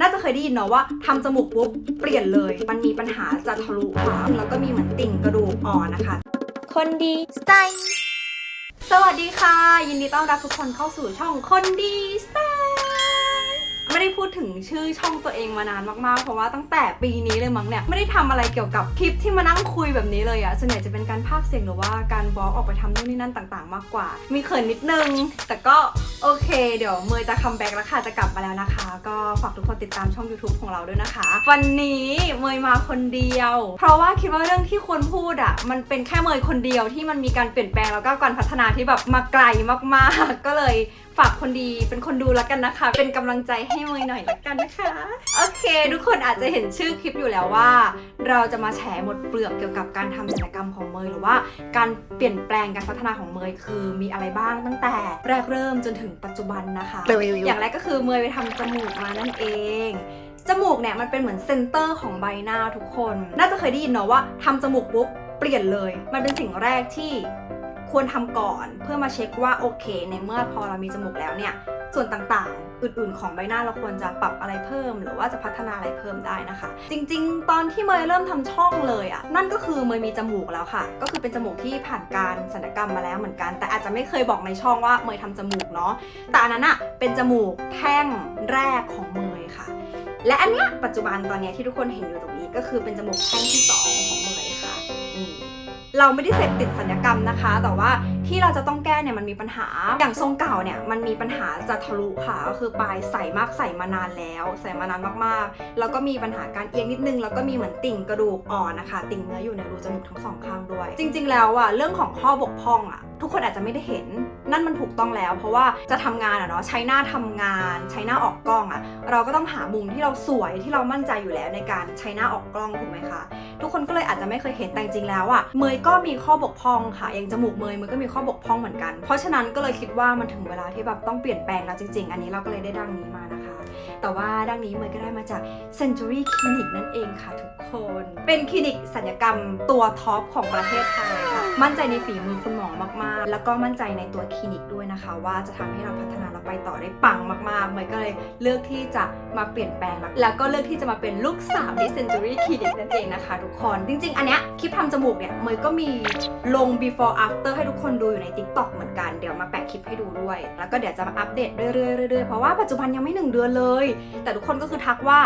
น่าจะเคยได้ยินเนาะว่าทำจมูกปุ๊บเปลี่ยนเลย มันมีปัญหาจะทะลุปากแล้วก็มีเหมือนติ่งกระดูกอ่อนนะคะ คนดีสไตล์ สวัสดีค่ะ ยินดีต้อนรับทุกคนเข้าสู่ช่องคนดีสไตล์ ไม่ได้พูดถึงชื่อช่องตัวเองมานานมากๆ เพราะว่าตั้งแต่ปีนี้เลยมั้งเนี่ย ไม่ได้ทำอะไรเกี่ยวกับคลิปที่มานั่งคุยแบบนี้เลยอะส่วนใหญ่จะเป็นการพากย์เสียงหรือว่าการบล็อกออกไปทำนู่นนี่นั่นต่างๆ มากกว่า มีเขินนิดนึง แต่ก็โอเค เดี๋ยวเมย์จะคัมแบ็กแล้วค่ะ จะกลับมาแล้วนะคะ ก็ฝากทุกคนติดตามช่อง YouTube ของเราด้วยนะคะ วันนี้เมย์มาคนเดียว เพราะว่าคิดว่าเรื่องที่ควรพูดอะมันเป็นแค่เมย์คนเดียวที่มันมีการเปลี่ยนแปลงแล้วก็การพัฒนาที่แบบมาไกลมากๆ ก็เลย ฝากคนดีเป็นคนดูแล้วกันนะคะ เป็นกำลังใจให้เมย์หน่อยละกันนะคะ โอเค ทุกคนอาจจะเห็นชื่อคลิปอยู่แล้วว่า เราจะมาแฉหมดเปลือกเกี่ยวกับการทำศัลยกรรมของเมย์หรือว่า การเปลี่ยนแปลงการพัฒนาของเมย์คือมีอะไรบ้างตั้งแต่แรกเริ่มจนถึงปัจจุบันนะคะ อย่างแรกก็คือเมย์ไปทำจมูกมานั่นเองจมูกเนี่ยมันเป็นเหมือนเซนเตอร์ของใบหน้าทุกคน น่าจะเคยได้ยินเนาะว่าทำจมูกปุ๊บเปลี่ยนเลย มันเป็นสิ่งแรกที่ ควรทำก่อนเพื่อมาเช็คว่าโอเค ในเมื่อพอเรามีจมูกแล้วเนี่ยส่วนต่างๆ อื่นๆ ของใบหน้าเราควรจะปรับอะไรเพิ่ม หรือว่าจะพัฒนาอะไรเพิ่มได้นะคะ จริงๆ ตอนที่เมย์เริ่มทำช่องเลยอะ่ะนั่นก็คือเมย์มีจมูกแล้วค่ะ ก็คือเป็นจมูกที่ผ่านการศัลยกรรมมาแล้วเหมือนกัน แต่อาจจะไม่เคยบอกในช่องว่าเมย์ทำจมูกเนาะแต่อันนั้นอะเป็นจมูกแท่งแรกของเมย์ค่ะ และอันเนี้ยปัจจุบันตอนเนี้ยที่ทุกคนเห็นอยู่ตรงนี้ก็คือเป็นจมูกแท่งที่สองของเมย์ค่ะอืม เราไม่ได้เสพติดสัญญกรรมนะคะ แต่ว่า ที่เราจะต้องแก้เนี่ยมันมีปัญหา อย่างทรงเก่าเนี่ยมันมีปัญหาจะทะลุค่ะก็คือปลายใส่มากใส่มานานแล้ว ใส่มานานมากๆ แล้วก็มีปัญหาการเอียงนิดนึง แล้วก็มีเหมือนติ่งกระดูกอ่อนนะคะ ติ่งเนื้ออยู่ในรูจมูกทั้งสองข้างด้วย จริง ๆ แล้วอะเรื่องของข้อบกพร่องอะทุกคนอาจจะไม่ได้เห็น นั่นมันถูกต้องแล้ว เพราะว่าจะทำงานอะเนาะใช้หน้าทำงาน ใช้หน้าออกกล้องอะเราก็ต้องหามุมที่เราสวยที่เรามั่นใจอยู่แล้วในการใช้หน้าออกกล้องถูกไหมคะทุกคนก็เลยอาจจะไม่เคยเห็นแต่จริงแล้วอะเมยก็มีข้อบกพร่องค่ะอย่างจมูกเมยเมยก็มีข้อบกพร่องเหมือนกัน เพราะฉะนั้นก็เลยคิดว่ามันถึงเวลาที่แบบต้องเปลี่ยนแปลงแล้วจริง ๆ อันนี้เราก็เลยได้ดังนี้มานะคะ แต่ว่าดังนี้เมย์ก็ได้มาจาก Century Clinic นั่นเองค่ะทุกคน เป็นคลินิกสัญญกรรมตัวท็อปของประเทศไทย มั่นใจในฝีมือคุณหมอมากๆ แล้วก็มั่นใจในตัวคลินิกด้วยนะคะ ว่าจะทำให้เราพัฒนาเราไปต่อได้ปังมากๆเมย์ก็เลยเลือกที่จะมาเปลี่ยนแปลง แล้วก็เลือกที่จะมาเป็นลูกสาวที่ Century Clinic นั่นเองนะคะ ทุกคน จริง ๆ อันเนี้ยคลิปทำจมูกเนี่ยเมย์ก็มีลง before after ให้ทุกคนดูอยู่ใน TikTok เหมือนกันเดี๋ยวมาแปะคลิปให้ดูด้วย แล้วก็เดี๋ยวจะมาอัปเดตเรื่อยๆเรื่อยๆเพราะว่าปัจจุบันยังไม่หนึ่งเดือนเลย แต่ทุกคนก็คือทักว่า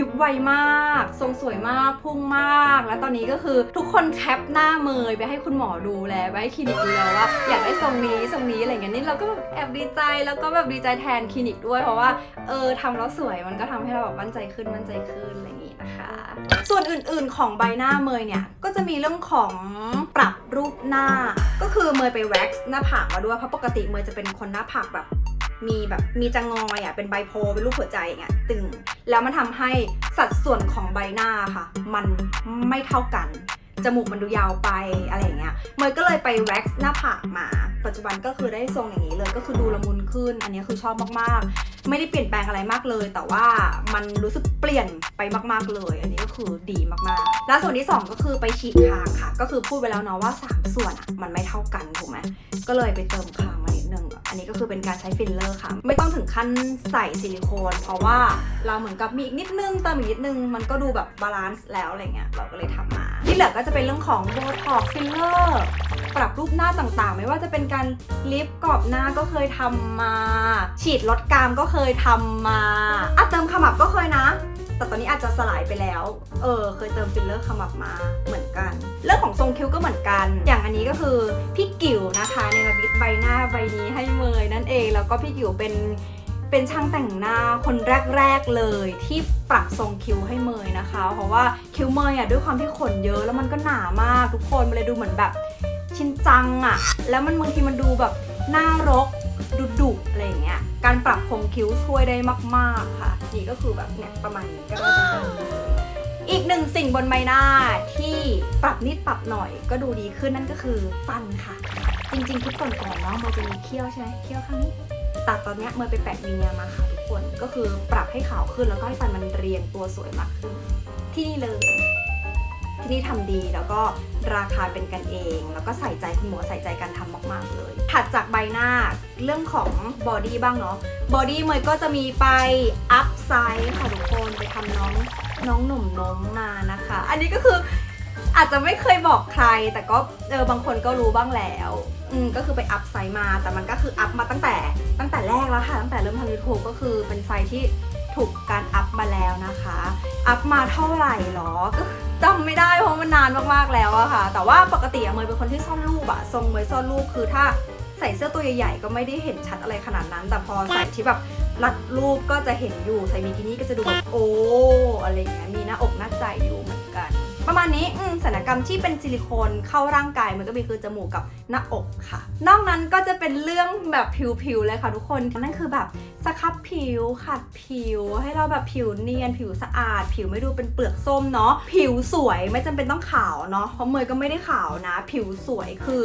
ยุบไวมาก ทรงสวยมากพุ่งมาก และตอนนี้ก็คือทุกคนแคปหน้าเมยไปให้คุณหมอดูแลไปให้คลินิกดูแลวว่าอยากได้ทรงนี้ทรงนี้อะไรเงี้ยนี่เราก็แบบแอบดีใจแล้วก็แบบดีใจแทนคลินิกด้วยเพราะว่าเออทำแล้วสวยมันก็ทำให้เราแบบมั่นใจขึ้นมั่นใจขึ้นอะไรอย่างงี้นะคะ ส่วนอื่นๆของใบหน้าเมยเนี่ยก็จะมีเรื่องของปรับรูปหน้า ก็คือเมยไปแว็กซ์หน้าผากมาด้วยเพราะปกติเมยจะเป็นคนหน้าผากแบบมีแบบมีจะงอยอะเป็นไบโพลเป็นรูปหัวใจอย่างเงี้ยตึง แล้วมันทำให้สัดส่วนของใบหน้าค่ะ มันไม่เท่ากัน จมูกมันดูยาวไปอะไรอย่างเงี้ยเมย์ก็เลยไปแว็กซ์หน้าผากมา ปัจจุบันก็คือได้ทรงอย่างนี้เลย ก็คือดูละมุนขึ้น อันนี้คือชอบมากๆ ไม่ได้เปลี่ยนแปลงอะไรมากเลย แต่ว่ามันรู้สึกเปลี่ยนไปมากๆเลย อันนี้ก็คือดีมากๆ แล้วส่วนที่สองก็คือไปฉีดคางค่ะ ก็คือพูดไปแล้วเนาะว่าสามส่วนอะมันไม่เท่ากันถูกไหมก็เลยไปเติมคางมานิดนึงอันนี้ก็คือเป็นการใช้ฟิลเลอร์ค่ะ ไม่ต้องถึงขั้นใส่ซิลิโคน เพราะว่าเราเหมือนกับมีอีกนิดนึงเติมอีกนิดนึงมันก็ดูแบบบาลานซ์แล้วอะไรเงี้ยเราก็เลยทำมา ที่เหลือก็จะเป็นเรื่องของโบท็อกฟิลเลอร์ ปรับรูปหน้าต่างๆ ไม่ว่าจะเป็นการลิฟต์กรอบหน้าก็เคยทำมา ฉีดลดกรามก็เคยทำมาอะเติมขมับก็เคยนะ แต่ตอนนี้อาจจะสลายไปแล้ว เออ เคยเติมฟิลเลอร์ขมับมาเหมือนกัน เรื่องของทรงคิ้วก็เหมือนกัน อย่างอันนี้ก็คือพี่กิ๋วนะคะในระบิดใบหน้าใบนี้ให้เมยนั่นเอง แล้วก็พี่กิ๋วเป็นเป็นช่างแต่งหน้าคนแรก ๆ เลยที่ปรับทรงคิ้วให้เมยนะคะ เพราะว่าคิ้วเมยอะด้วยความที่ขนเยอะแล้วมันก็หนามากทุกคนมันเลยดูเหมือนแบบ ชินจังอะแล้วมันบางทีมันดูแบบน้ารกดุดุอะไรอย่างเงี้ย การปรับโครงคิ้วช่วยได้มาก ๆ ค่ะ นี่ก็คือแบบเนี่ยประมาณนี้ก็ได้ประอีกหนึ่งสิ่งบนใบหน้าที่ปรับนิดปรับหน่อยก็ดูดีขึ้นนั่นก็คือฟันค่ะ จริงๆคลิปก่อนๆเนาะมันจะมีเขี้ยวใช่ไหมเขี้ยวข้างนี้แต่ตอนเนี้ยเมย์ไปแปะวีเนียมาค่ะทุกคนก็คือปรับให้ขาวขึ้นแล้วก็ให้ฟันมันเรียงตัวสวยมากขึ้นที่นี่เลย ที่นี่ทำดีแล้วก็ราคาเป็นกันเอง แล้วก็ใส่ใจคุณหมอใส่ใจการทำมาก ๆ เลย ถัดจากใบหน้าเรื่องของบอดี้บ้างเนาะบอดี้เมย์ก็จะมีไปอัพไซส์ค่ะทุกคนไปทำน้องน้องหนุ่มน้องมานะคะ อันนี้ก็คืออาจจะไม่เคยบอกใคร แต่ก็เออบางคนก็รู้บ้างแล้วอืมก็คือไปอัพไซส์มาแต่มันก็คืออัพมาตั้งแต่ตั้งแต่แรกแล้วค่ะตั้งแต่เริ่มทำยูทูบก็คือเป็นไซส์ที่ ถูกการอัพมาแล้วนะคะ อัพมาเท่าไหร่หรอก็จำไม่ได้เพราะมันนานมากๆแล้วอะค่ะ แต่ว่าปกติอเมย์เป็นคนที่ซ่อนรูปอะทรงเมย์ซ่อนรูปคือถ้าใส่เสื้อตัวใหญ่ๆก็ไม่ได้เห็นชัดอะไรขนาดนั้น แต่พอใส่ที่แบบรัดรูปก็จะเห็นอยู่ใส่บิกินี่ก็จะดูแบบโอ้อะไรอย่างเงี้ยมีหน้าอกหน้าใจอยู่เหมือนกัน ประมาณนี้อืมศัลยกรรมที่เป็นซิลิโคนเข้าร่างกายมันก็มีคือจมูกกับหน้าอกค่ะ นอกนั้นก็จะเป็นเรื่องแบบผิวๆเลยค่ะทุกคนนั่นคือแบบสครับผิวขัดผิว ให้เราแบบผิวเนียนผิวสะอาด ผิวไม่ดูเป็นเปลือกส้มเนาะผิวสวยไม่จำเป็นต้องขาวเนาะเพราะเมย์ก็ไม่ได้ขาวนะ ผิวสวยคือ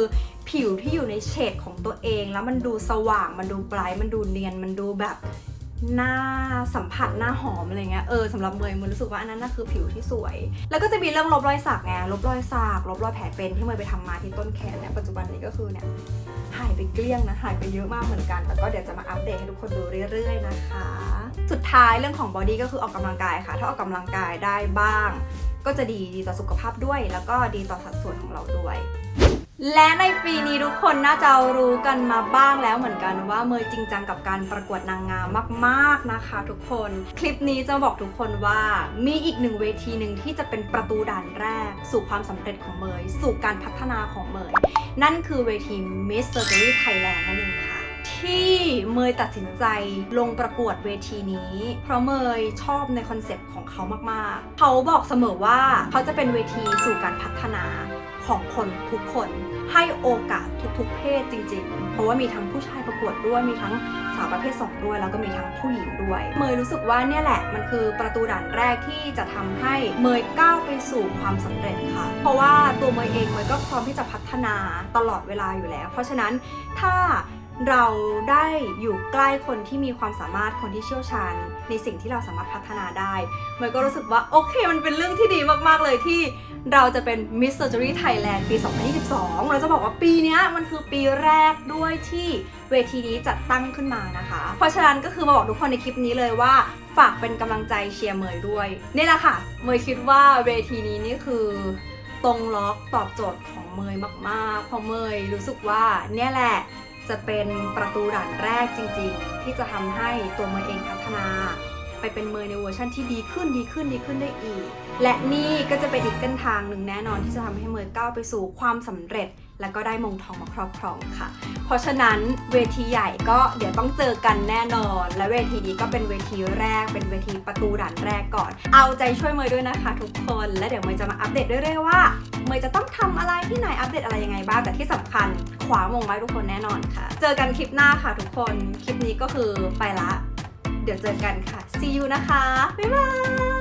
ผิวที่อยู่ในเฉดของตัวเอง แล้วมันดูสว่างมันดูไบรท์มันดูเนียนมันดูแบบ หน้าสัมผัสหน้าหอมอะไรเงี้ยเออสำหรับเมย์มันรู้สึกว่าอันนั้นน่ะคือผิวที่สวย แล้วก็จะมีเรื่องลบรอยสักไงลบรอยสักลบรอยแผลเป็นที่เมย์ไปทำมาที่ต้นแขนเนี่ยปัจจุบันนี้ก็คือเนี่ยหายไปเกลี้ยงนะหายไปเยอะมากเหมือนกัน แต่ก็เดี๋ยวจะมาอัปเดตให้ทุกคนดูเรื่อยๆนะคะ สุดท้ายเรื่องของบอดี้ก็คือออกกำลังกายค่ะ ถ้าออกกำลังกายได้บ้าง ก็จะดีดีต่อสุขภาพด้วย แล้วก็ดีต่อสัดส่วนของเราด้วย และในปีนี้ทุกคนน่าจะรู้กันมาบ้างแล้วเหมือนกันว่าเมย์จริงจังกับการประกวดนางงามมากๆนะคะ ทุกคนคลิปนี้จะบอกทุกคนว่ามีอีกหนึ่งเวทีหนึ่งที่จะเป็นประตูด่านแรก สู่ความสำเร็จของเมย์สู่การพัฒนาของเมย์นั่นคือเวที Miss Surgery Thailand นั่นเองค่ะที่เมย์ตัดสินใจลงประกวดเวทีนี้ เพราะเมย์ชอบในคอนเซปต์ของเขามากๆ เขาบอกเสมอว่าเขาจะเป็นเวทีสู่การพัฒนา ของคนทุกคนให้โอกาสทุกๆ เพศจริง ๆ เพราะว่ามีทั้งผู้ชายประกวดด้วยมีทั้งสาวประเภท 2 ด้วย แล้วก็มีทั้งผู้หญิงด้วย เมย์รู้สึกว่าเนี่ยแหละมันคือประตูด่านแรกที่จะทำให้เมย์ก้าวไปสู่ความสำเร็จค่ะ เพราะว่าตัวเมย์เองเมย์ก็พร้อมที่จะพัฒนาตลอดเวลาอยู่แล้ว เพราะฉะนั้นถ้าเราได้อยู่ใกล้คนที่มีความสามารถคนที่เชี่ยวชาญ ในสิ่งที่เราสามารถพัฒนาได้เมย์ก็รู้สึกว่าโอเค มันเป็นเรื่องที่ดีมากๆเลยที่เราจะเป็น Miss Surgery Thailand ปี 2022 เราจะบอกว่าปีนี้มันคือปีแรกด้วยที่เวทีนี้จัดตั้งขึ้นมานะคะ เพราะฉะนั้นก็คือมาบอกทุกคนในคลิปนี้เลยว่า ฝากเป็นกำลังใจเชียร์เมย์ด้วยนี่แหละค่ะ เมย์คิดว่าเวทีนี้นี่คือตรงล็อกตอบโจทย์ของเมย์มากๆเพราะเมย์รู้สึกว่าเนี่ยแหละ จะเป็นประตูด่านแรกจริง ๆ ที่จะทำให้ตัวเมย์เองพัฒนา ไปเป็นเมย์ในเวอร์ชันที่ดีขึ้นดีขึ้นดีขึ้นได้อีก และนี่ก็จะเป็นอีกเส้นทางหนึ่งแน่นอนที่จะทำให้เมย์ก้าวไปสู่ความสำเร็จ และก็ได้มงทองมาครอบครองค่ะ เพราะฉะนั้นเวทีใหญ่ก็เดี๋ยวต้องเจอกันแน่นอน และเวทีนี้ก็เป็นเวทีแรก เป็นเวทีประตูด่านแรกก่อน เอาใจช่วยเมย์ด้วยนะคะ ทุกคน และเดี๋ยวเมย์จะมาอัปเดตเรื่อยๆว่าเมย์จะต้องทำอะไรที่ไหนอัปเดตอะไรยังไงบ้าง แต่ที่สำคัญขวามงไว้ทุกคนแน่นอนค่ะ เจอกันคลิปหน้าค่ะทุกคน คลิปนี้ก็คือไปละ เดี๋ยวเจอกันค่ะ see you นะคะ บ๊ายบาย